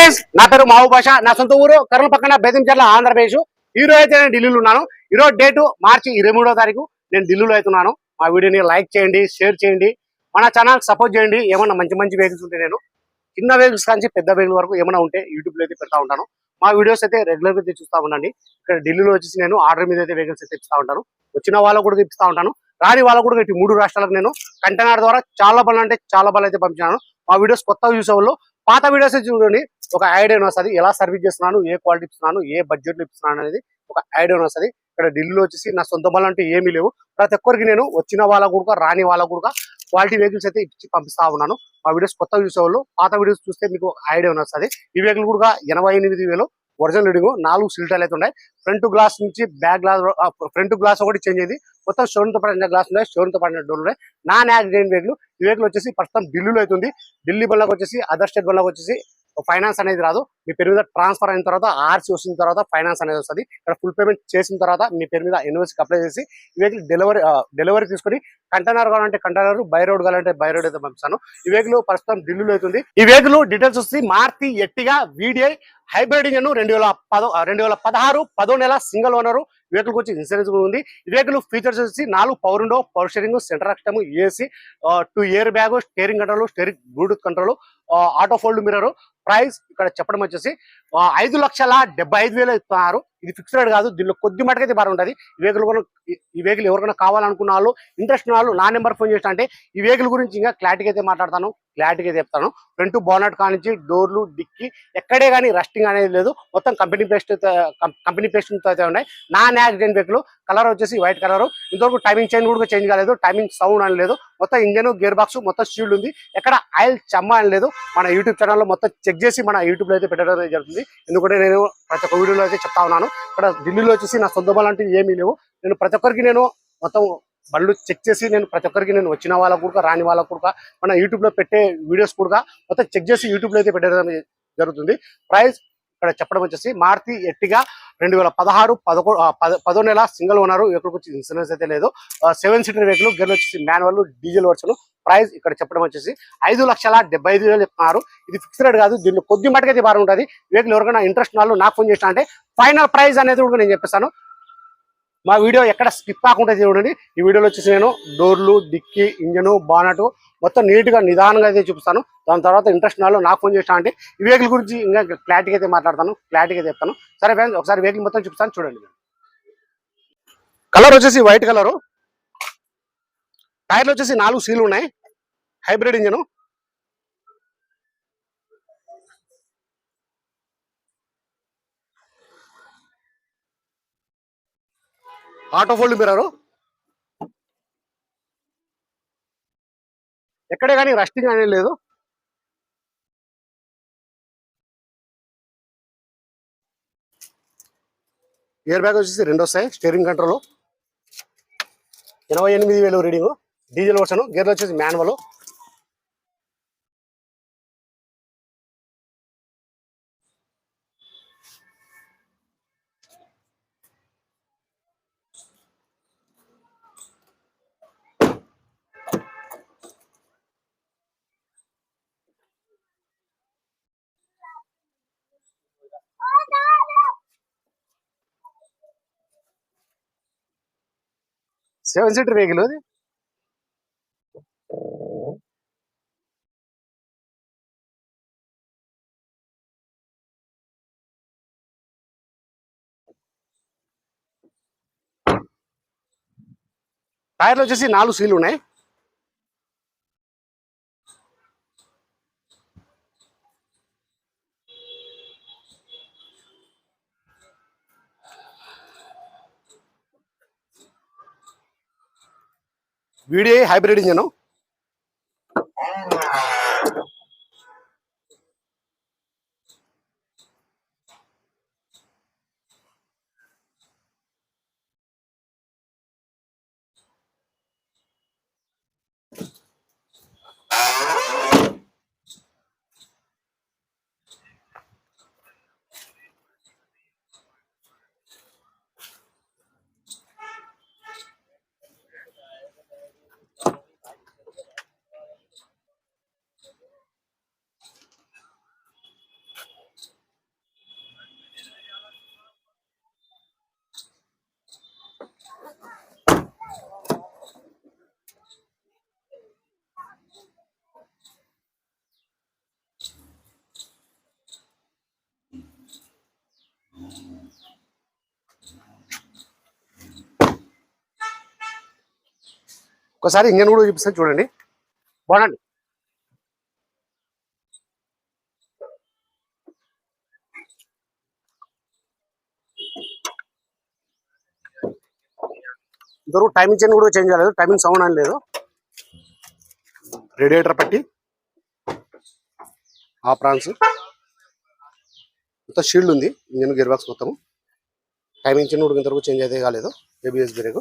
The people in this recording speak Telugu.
గైస్ నా పేరు మావు భాష నా సొంత ఊరు కర్నూలు పక్కన బెదంచర్ల ఆంధ్రప్రదేశ్. ఈ రోజు అయితే నేను ఢిల్లీలో ఉన్నాను. ఈరోజు డేటు మార్చి ఇరవై మూడో తారీఖు నేను ఢిల్లీలో అవుతున్నాను. మా వీడియోని లైక్ చేయండి షేర్ చేయండి. మన ఛానల్ సపోర్ట్ చేయండి. ఏమన్నా మంచి మంచి వెహికల్స్ ఉంటే నేను చిన్న వెహికల్స్ కానీ పెద్ద వెహికల్ వరకు ఏమైనా ఉంటే యూట్యూబ్లో అయితే పెడతా ఉంటాను. మా వీడియోస్ అయితే రెగ్యులర్గా చూస్తా ఉండండి. ఇక్కడ ఢిల్లీలో వచ్చేసి నేను ఆర్డర్ మీద అయితే వెహికల్స్ అయితే ఉంటాను. వచ్చిన వాళ్ళకు కూడా ఇస్తా ఉంటాను. రాని వాళ్ళకు కూడా ఇటు మూడు రాష్ట్రాలకు నేను కంటైనర్ ద్వారా చాలా బలం అంటే చాలా బలం అయితే పంపించాను. మా వీడియోస్ కొత్త యూస్ వాళ్ళు పాత వీడియోస్ చూడండి. ఒక ఐడియా వస్తుంది. ఎలా సర్వీస్ చేస్తున్నాను ఏ క్వాలిటీ ఇస్తున్నాను ఏ బడ్జెట్ ఇస్తున్నాను అనేది ఒక ఐడియా వస్తుంది. ఇక్కడ ఢిల్లీలో వచ్చేసి నా సొంత బలం అంటే ఏమీ లేవు. ప్రతి ఒక్కరికి నేను వచ్చిన వాళ్ళ కూడా రాని వాళ్ళ కూడా క్వాలిటీ వెహికల్స్ అయితే ఇచ్చి పంపిస్తా ఉన్నాను. మా వీడియోస్ కొత్తగా చూసే వాళ్ళు పాత వీడియోస్ చూస్తే మీకు ఐడియా వస్తుంది. ఈ వెహికల్ కూడా ఎనభై ఎనిమిది వేలు ఒరిజినల్ రీడింగ్ నాలుగు సిల్టాలు అయితే ఉన్నాయి. ఫ్రంట్ గ్లాస్ నుంచి బ్యాక్ గ్లాస్ ఫ్రంట్ గ్లాస్ ఒకటి చేంజ్ అయింది. మొత్తం షోరూమ్తో పాటు పడిన గ్లాస్ ఉన్నాయి షోరూమ్తో పడిన డోర్ ఉన్నాయి. నాన్ యాక్సిడెంట్ వెహికల్ ఈ వెహికల్ వచ్చేసి ప్రస్తుతం ఢిల్లీలో అవుతుంది ఢిల్లీ బండ్లకు వచ్చేసి అదర్ స్టేట్ బండ్లకు వచ్చేసి ఫైనాన్స్ అనేది రాదు. మీ పేరు మీద ట్రాన్స్ఫర్ అయిన తర్వాత ఆర్సీ వచ్చిన తర్వాత ఫైనాన్స్ అనేది వస్తుంది. ఇక్కడ ఫుల్ పేమెంట్ చేసిన తర్వాత మీ పేరు మీద యూనివర్సిటీకి అప్లై చేసి ఈ వెహికల్ డెలివరీ డెలివరీ తీసుకొని కంటైనర్ కావాలంటే కంటైనర్ బై రోడ్ కావాలంటే బై రోడ్ అయితే పంపిస్తాను. ఈ వెహికల్ ప్రస్తుతం ఢిల్లీలో అవుతుంది ఈ వెహికల్ డీటెయిల్స్ వచ్చి Maruti Ertiga VDI hybrid engine రెండు వేల పదో రెండు వేల పదహారు పదో నెల సింగిల్ ఓనర్ వెహికల్ వచ్చి ఇన్సూరెన్స్ కూడా ఉంది. ఈ వెహికల్ ఫీచర్స్ వచ్చి నాలుగు power window power steering centre system AC two airbag steering control steering Bluetooth control auto fold mirror. Price ఇక్కడ చెప్పడం వచ్చేసి ఐదు లక్షల డెబ్బై ఐదు వేలు ఇస్తున్నారు. ఇది ఫిక్స్డ్ కాదు. దీనిలో కొద్ది మటుకైతే బాగుంటుంది ఈ వెహికల్ కూడా ఈ- ఈ వెహికల్ ఎవరికైనా కావాలనుకున్న వాళ్ళు ఇంట్రెస్ట్ వాళ్ళు నా నెంబర్ ఫోన్ చేసిన అంటే ఈ వెహికల్ గురించి ఇంకా క్లారిటీగా అయితే మాట్లాడతాను. క్లారిటీగా చెప్తాను. ఫ్రంట్ బోనట్ కానించి డోర్లు డిక్కి ఎక్కడే కానీ రస్టింగ్ అనేది లేదు. మొత్తం కంపెనీ పేస్ట్ కంపెనీ పేస్ట్ అయితే ఉన్నాయి. నా యాక్సిడెంట్ వెహికల్ కలర్ వచ్చేసి వైట్ కలర్ ఇంతవరకు టైమింగ్ చేంజ్ కూడా చేంజ్ కాలేదు. టైమింగ్ సౌండ్ అని లేదు. మొత్తం ఇంజన్ గేర్ బాక్స్ మొత్తం షీల్డ్ ఉంది. ఎక్కడ ఆయిల్ చెమ్మ అని లేదు. మన యూట్యూబ్ ఛానల్లో మొత్తం చెక్ చేసి మన యూట్యూబ్లో అయితే పెట్టడం జరుగుతుంది. ఎందుకంటే నేను ప్రతి ఒక్క వీడియోలో అయితే చెప్తా ఉన్నాను. ఇక్కడ ఢిల్లీలో వచ్చేసి నా సొంత బలం ఏమీ లేవు. నేను ప్రతి ఒక్కరికి నేను మొత్తం బళ్ళు చెక్ చేసి నేను ప్రతి ఒక్కరికి నేను వచ్చిన వాళ్ళకు కూడా రాని వాళ్ళకు కూడా మన యూట్యూబ్లో పెట్టే వీడియోస్ కూడా మొత్తం చెక్ చేసి యూట్యూబ్లో అయితే పెట్టడం జరుగుతుంది. ప్రైస్ ఇక్కడ చెప్పడం వచ్చేసి మారుతి ఎట్టిగా రెండు వేల పదహారు పదకొ పద పదో నెల సింగిల్ ఓనర్ వెహికల్ వచ్చి ఇన్సూరెన్స్ అయితే లేదు. సెవెన్ సీటర్ వెహికల్ గన్ వచ్చేసి మాన్యువల్ డీజిల్ వర్షన్ ప్రైస్ ఇక్కడ చెప్పడం వచ్చేసి ఐదు లక్షల డెబ్బై ఐదు వేలు చెప్తున్నారు. ఇది ఫిక్స్డ్ రేట్ కాదు దీనిలో కొద్ది మటుకైతే బాగుంటుంది వెహికల్ ఎవరికైనా ఇంట్రెస్ట్ వాళ్ళు నాకు ఫోన్ చేసిన అంటే ఫైనల్ ప్రైస్ అనేది కూడా నేను చెప్పేస్తాను. మా వీడియో ఎక్కడ స్కిప్ కాకుండా చూడండి. ఈ వీడియోలో వచ్చేసి నేను డోర్లు డిక్కీ ఇంజను బానటు మొత్తం నీట్గా నిదానంగా అయితే చూపిస్తాను. దాని తర్వాత ఇంట్రెస్ట్ నాలో నాకు ఫోన్ చేసిన అంటే ఈ వెహికల్ గురించి ఇంకా క్లారిటీగా అయితే మాట్లాడతాను. క్లారిటీగా చెప్తాను. సరే ఫ్రెండ్స్ ఒకసారి వెహికల్ మొత్తం చూపిస్తాను చూడండి కలర్ వచ్చేసి వైట్ కలర్. టైర్లు వచ్చేసి నాలుగు సీలు ఉన్నాయి. Hybrid engine. Auto fold mirror. ఎక్కడే కానీ రస్టింగ్ అనేది లేదు. ఇయర్ బ్యాగ్ వచ్చేసి రెండు వస్తాయి స్టీరింగ్ కంట్రోల్ ఎనభై ఎనిమిది వేలు రీడింగ్ డీజిల్ వర్షన్ గేర్లు వచ్చేసి మాన్యువల్ సెవెన్ సీటర్ వెహికల్ అది? టైర్లు వచ్చేసి నాలుగు సీలు ఉన్నాయి. Video hybrid engine. ఒకసారి ఇంజన్ కూడా చూపిస్తాను చూడండి. బాగుండండి ఇంతవరకు టైమింగ్ చైన్ కూడా చేంజ్ కాలేదు టైమింగ్ సౌండ్ అని లేదు. రేడియేటర్ పట్టి ఆ ప్రాన్స్ మొత్తం షీల్డ్ ఉంది ఇంజన్ గేర్ బాక్స్ మొత్తం టైమింగ్ చైన్ కూడా ఇంతవరకు చేంజ్ అయితే కాలేదు ఏబిఎస్ బ్రేక్.